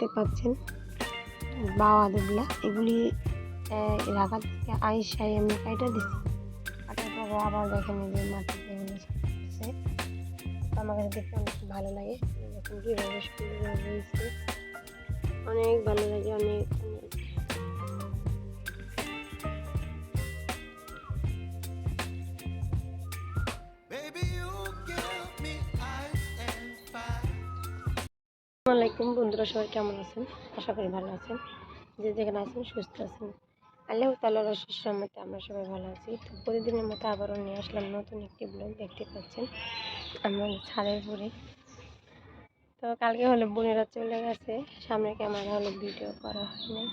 দেখতে পাচ্ছেন, বাওয়া দুবলা। এগুলি রাখার থেকে আইসাই আমি কাইটা দিচ্ছি। কাটার পরে আবার দেখেন যে মাটিতে এগুলো আমার কাছে দেখতে অনেক ভালো লাগে। সুন্দর অনেক ভালো লাগে অনেক। আলাইকুম বন্ধুরা, সবাই কেমন আছেন? আশা করি ভালো আছেন। যে যেখানে আছেন, সুস্থ আছেন। আল্লাহ তাল্লাহ রসের মতে আমরা সবাই ভালো আছি। তো প্রতিদিনের মতো আবারও নিয়ে আসলাম নতুন একটি ব্লগ, দেখতে পাচ্ছেন? আমরা ছাদের পরে তো কালকে হলো বোনেরা চলে গেছে। সামনে ক্যামেরা হলো ভিডিও করা হয়নি।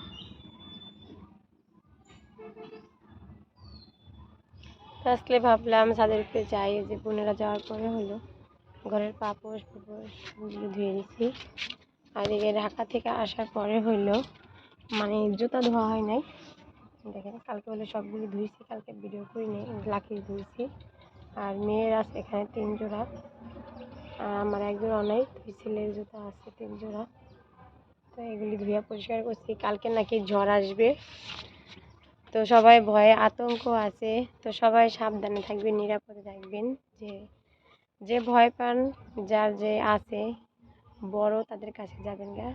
তো আজকে ভাবলাম ছাদের উপরে যাই যে বোনেরা যাওয়ার পরে হলো। ঘরের পাপোশ পাপোশগুলো ধুয়ে দিচ্ছি আর এদিকে ঢাকা থেকে আসার পরে হইল মানে জুতা ধোয়া হয় নাই। দেখেন, কালকে হলে সবগুলো ধুইছি, কালকে ভিডিও করি নেই লাকি ধুইছি। আর মেয়ের আছে এখানে তিন জোড়া। আর আমার এক জোড়া দুই ছেলের জুতা আছে তিন জোড়া। তো এগুলি ধুয়ে পরিষ্কার করছি। কালকে নাকি ঝড় আসবে। তো সবাই ভয়ে আতঙ্ক আছে। তো সবাই সাবধানে থাকবেন, নিরাপদে থাকবেন যে যে ভয় পান, যার যে আছে, বড় তাদের কাছে যাবেন গা,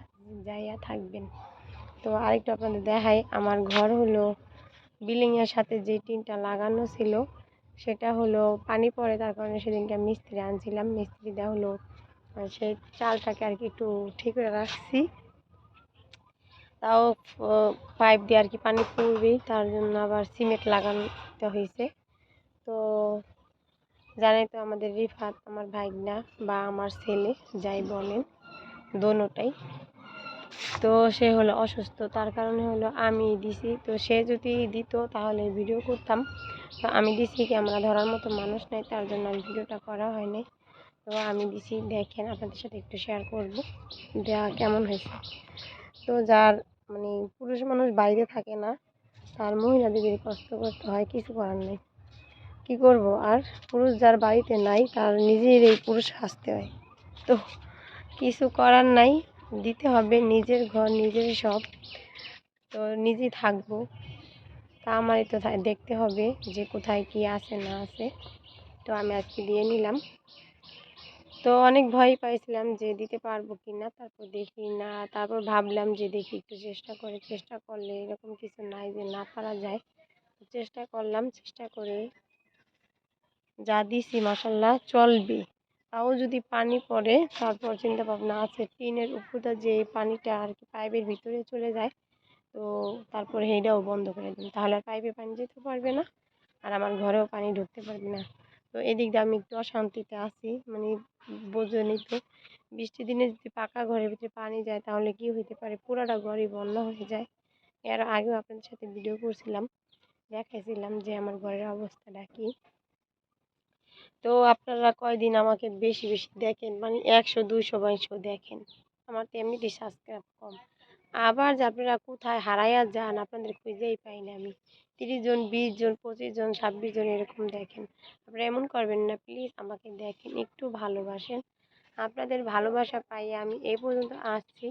যাইয়া থাকবেন। তো আরেকটু আপনাদের দেখাই, আমার ঘর হলো বিল্ডিংয়ের সাথে যে টিনটা লাগানো ছিল, সেটা হলো পানি পড়ে, তার কারণে সেদিনকে মিস্ত্রি আনছিলাম। মিস্ত্রি দেওয়া হলো সেই চালটাকে আর কি একটু ঠিক করে রাখছি। তাও পাইপ দিয়ে আর কি পানি পড়বেই, তার জন্য আবার সিমেন্ট লাগাতে হয়েছে তো জানাই তো আমাদের রিফাত, আমার ভাইগনা বা আমার ছেলে, যাই বলেন, দোনোটাই। তো সে হলো অসুস্থ, তার কারণে হলো আমি দিছি। তো সে যদি দিত তাহলে ভিডিও করতাম। তো আমি দিছি ক্যামেরা ধরার মতো মানুষ নাই, তার জন্য আর ভিডিওটা করা হয়নি তো আমি দিছি, দেখেন আপনাদের সাথে একটু শেয়ার করব দেওয়া কেমন হয়েছে। তো যার মানে পুরুষ মানুষ বাইরে থাকে না, তার মহিলাদের কষ্ট করতে হয়, কিছু করার নেই। কি করব? আর পুরুষ যার বাড়িতে নাই, তার নিজের এই পুরুষ হাসতে হয়। তো কিছু করার নাই, দিতে হবে নিজের ঘর, নিজের সব। তো নিজেই থাকব। তা আমারই তো দেখতে হবে যে কোথায় কি আছে, না আছে। তো আমি আজকে দিয়ে নিলাম। তো অনেক ভয় পাইছিলাম যে দিতে পারব কি না, তারপর দেখি না। তারপর ভাবলাম যে দেখি একটু চেষ্টা করে, চেষ্টা করলে এরকম কিছু নাই যে না পারা যায়। চেষ্টা করলাম, চেষ্টা করে যা দিছি মাসাল্লাহ চলবে। তাও যদি পানি পড়ে, তারপর চিন্তা ভাবনা আছে। টিনের উপরটা যে পানিটা আর কি পাইপের ভিতরে চলে যায়, তো তারপরে সেইটাও বন্ধ করে দিন। তাহলে পাইপে পানি যেতে পারবে না, আর আমার ঘরেও পানি ঢুকতে পারবে না। তো এদিক দিয়ে আমি একটু অশান্তিতে আছি মানে বোঝনি তো। বৃষ্টির দিনে যদি পাকা ঘরের ভিতরে পানি যায়, তাহলে কি হইতে পারে? পুরাটা ঘরই বন্যা হয়ে যায়। এর আগেও আপনাদের সাথে ভিডিও করছিলাম, দেখাইছিলাম যে আমার ঘরের অবস্থাটা কি। তো আপনারা কয়দিন আমাকে বেশি বেশি দেখেন? মানে একশো, দুইশো বাইশো দেখেন। আমার তো এমনিতেই সাবস্ক্রাইব কম। আবার যে আপনারা কোথায় হারাইয়া যান, আপনাদের খুঁজেই পাই না আমি। তিরিশ জন, বিশ জন, পঁচিশ জন, ছাব্বিশ জন এরকম দেখেন। আপনারা এমন করবেন না প্লিজ আমাকে দেখেন, একটু ভালোবাসেন। আপনাদের ভালোবাসা পাইয়ে আমি এই পর্যন্ত আসছি।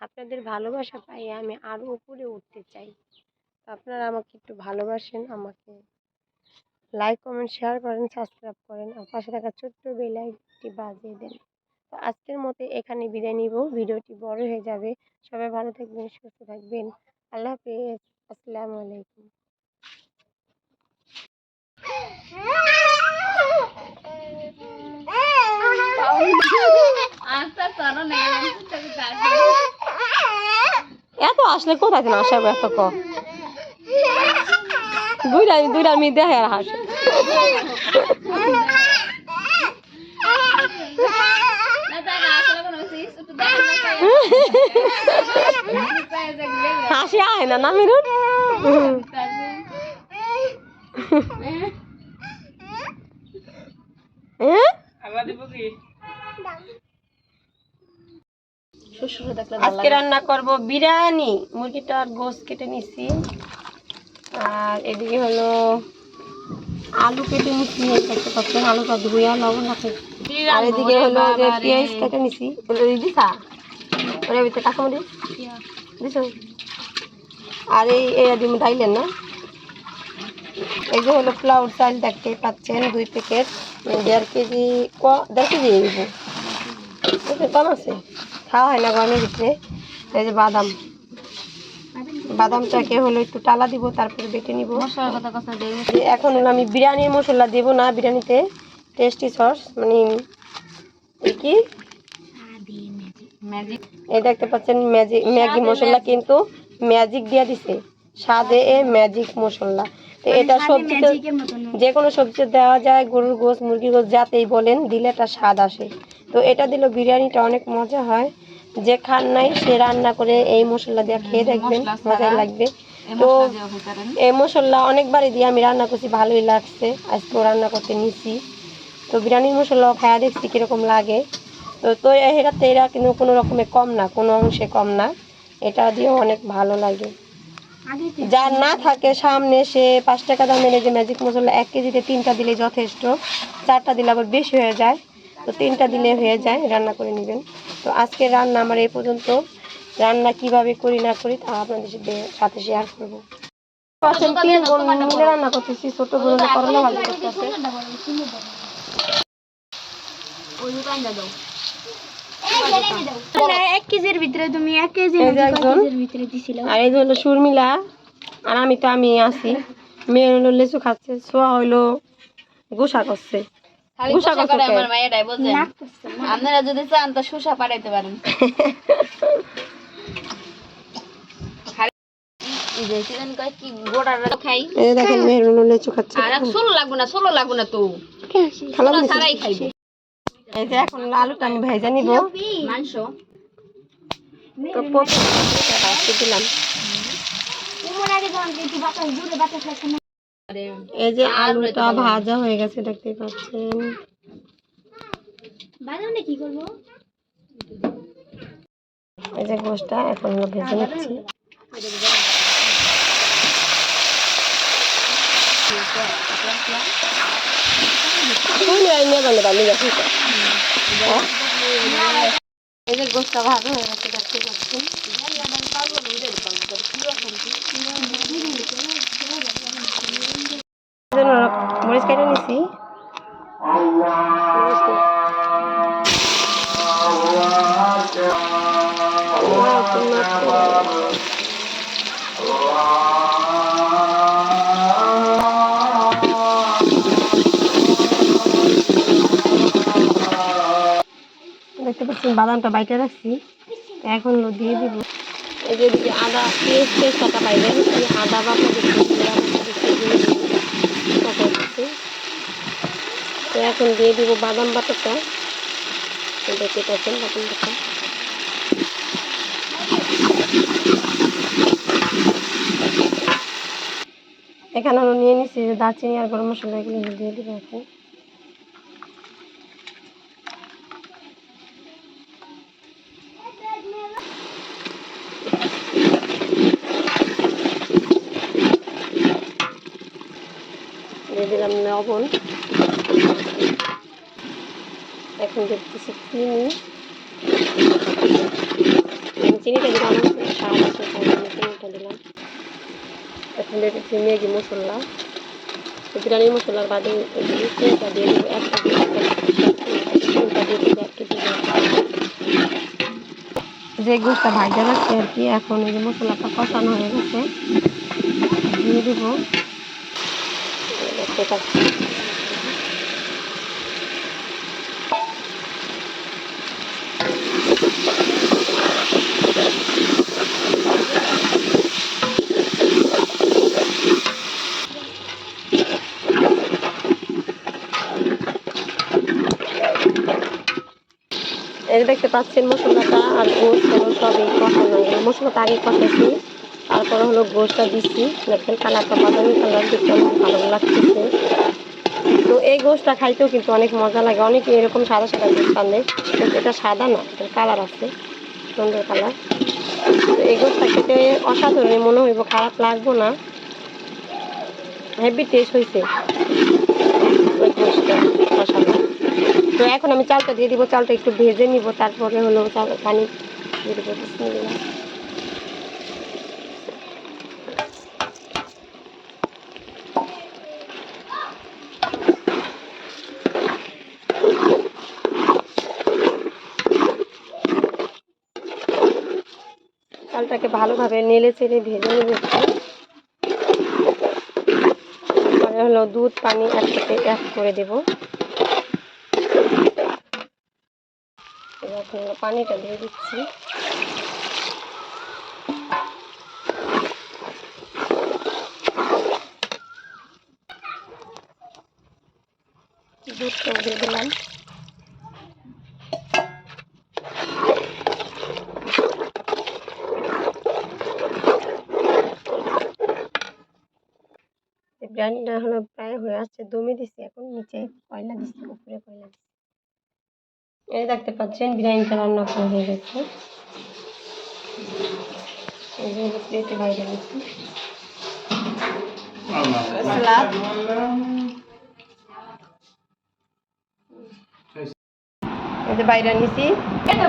আপনাদের ভালোবাসা পাইয়ে আমি আরও উপরে উঠতে চাই। আপনারা আমাকে একটু ভালোবাসেন, আমাকে লাইক কমেন্ট শেয়ার করেন সাবস্ক্রাইব করেন আর পাশে থাকা ছোট্ট বেল আইকনটি বাজিয়ে দেন। তো আজকের মতো এখানে বিদায় নিব। ভিডিওটি বড় হয়ে যাবে। সবাই ভালো থাকবেন, সুস্থ থাকবেন। আল্লাহ হাফেজ। আসসালামু আলাইকুম। এত আসলে কোথায় আসাবো এত ক? দুইটা দুইটা মেয়ে দেখে আর হাসে। হাসি আয় না না মিরুন আজকে রান্না করব বিরিয়ানি মুরগিটার গোস কেটে নিছি। আর এদিকে হলো আলু কেটে এই দেখতে পাচ্ছেন আলুটা ধুইয়া লবণ রাখে আর এদিকে হলো যে পেঁয়াজ কেটে নিছি। দিছা আর এর ভিতরে কাঁচামরিচ। দিছো? আর এই এটা ডিম ডাইলেন না? এই যে হলো ফ্লাউর চাল দেখতেই পাচ্ছেন দুই প্যাকেট। দেড় কেজি ক দেড় কেজি এই কম আছে। খাওয়া হয় না গরমের ভিতরে। এই যে বাদাম। বাদামটাকে হলো একটু টালা দিব তারপরে বেটে নিব। এখন হলো আমি বিরিয়ানির মশলা দেব না বিরিয়ানিতে টেস্টি সস মানে কি? এই দেখতে পাচ্ছেন ম্যাজিক ম্যাগি মশলা কিন্তু ম্যাজিক দিয়ে দিছে। স্বাদে এ ম্যাজিক মশলা। তো এটা সবজিতে যে কোনো সবজিতে দেওয়া যায় গরুর গোস মুরগির গোস যাতেই বলেন দিলে একটা স্বাদ আসে। তো এটা দিলে বিরিয়ানিটা অনেক মজা হয়। যে খান নাই সে রান্না করে এই মশলা দিয়ে খেয়ে দেখবেন মজাই লাগবে। তো এই মশলা অনেকবারই দিয়ে আমি রান্না করছি ভালোই লাগছে। আজকেও রান্না করতে নিছি। তো বিরিয়ানির মশলাও খাওয়া দেখছি কীরকম লাগে। তো তো এটাতে এরা কিন্তু কোনো রকমে কম না কোনো অংশে কম না। এটা দিয়েও অনেক ভালো লাগে। যার না থাকে সামনে সে পাঁচ টাকা দামের এই যে ম্যাজিক মশলা এক কেজিতে তিনটা দিলে যথেষ্ট। চারটা দিলে আবার বেশি হয়ে যায়। তো তিনটা দিলে হয়ে যায় রান্না করে নেবেন। তো আজকে রান্না আমার এই পর্যন্ত। রান্না কীভাবে করি না করি তা আপনাদের সাথে সাথে শেয়ার করব। তিন বোন মিলে রান্না করতেছি ছোট বোন করলা ভাজি করতেছে এক কেজির ভিতরে তুমি এক ভিতরে দিছিল আর এই হলো সুরমিলা আর আমি তো আমি আছি। মেয়ে হলো লেচু খাচ্ছে ছোয়া হইল গোসা করছে। আপনারা যদি চান তো শসা পাঠাইতে পারেন। এখন আলুটা আমি ভেজে নিব। মাংস। তো দিলাম। এই যে আলুটা ভাজা হয়ে গেছে দেখতে পাচ্ছেন। কি করব? এই যে গোসটা এখন হলো ভেজে নিচ্ছি। এই যে গোসটা ভাজা হয়ে গেছে দেখতে পাচ্ছেন এই জন্য tomato. দেখতে পাচ্ছেন, বাদামটা বাইটে রাখছি। এখন দিয়ে দিব। এই যে আদা পেস্টটা পাইবেন এই আদা দেখতে তো এখন দিয়ে দিব বাদাম বাটাটা। দেখতে পাচ্ছেন বাদাম বাটা। এখানে আমরা নিয়ে নিচ্ছি যে দারচিনি আর গরম মশলা এগুলো দিয়ে দিব এখন। দিয়ে দিলাম লবণ। এখন দেখতেছি চিনি। চিনিটা দিলাম চিনিটা দিলাম। এখন দেখেছি ম্যাগি মশলা। বিরিয়ানি মশলার বাদে চিনিটা দিয়ে দেবো একটা চিনিটা দিয়ে দেবো, এক কেজি যে গোষ্ঠটা ভাজা রাখছে আর কি, এখন এই যে মশলাটা কষানো হয়ে গেছে, দিয়ে দেবো। দেখতে পাচ্ছি এই দেখতে পাচ্ছেন মশলাটা আর গোস হলো সবই কষানো মশলাটা আগে কষাইছি, তারপরে হলো গোসটা দিচ্ছি। দেখেন কালারটা বাদামি কালার দেখতে অনেক ভালো লাগতেছে। তো এই গোসটা খাইতেও কিন্তু অনেক মজা লাগে। অনেকে এরকম সাদা সাদা গোস আনে, কিন্তু এটা সাদা না, এটার কালার আছে, সুন্দর কালার। তো এই গোসটা খেতে অসাধারণ, মনে হইব খারাপ লাগবো না। হেভি টেস্ট হয়েছে ওই গোসটা অসাধারণ তো এখন আমি চালটা দিয়ে দিব, চালটা একটু ভেজে নিব, তারপরে হলো চাল, পানি দিয়ে দেবো চালটাকে ভালোভাবে নেড়ে চেড়ে ভেজে নেব তারপরে হলো দুধ, পানি একসাথে অ্যাড করে দেব এবার হলো পানিটা দিয়ে দিচ্ছি। দুধটাও দিয়ে দিলাম। ব্র্যান্ডটা হলো প্রায় হয়ে আসছে দমে দিচ্ছি এখন, নিচে কয়লা দিচ্ছি উপরে কয়লা দিচ্ছি এই দেখতে পাচ্ছেন বিরিয়ানিটা রান্না করা হয়ে গেছে। প্লেটে বাইরে যে বাইরে নিছি। এটা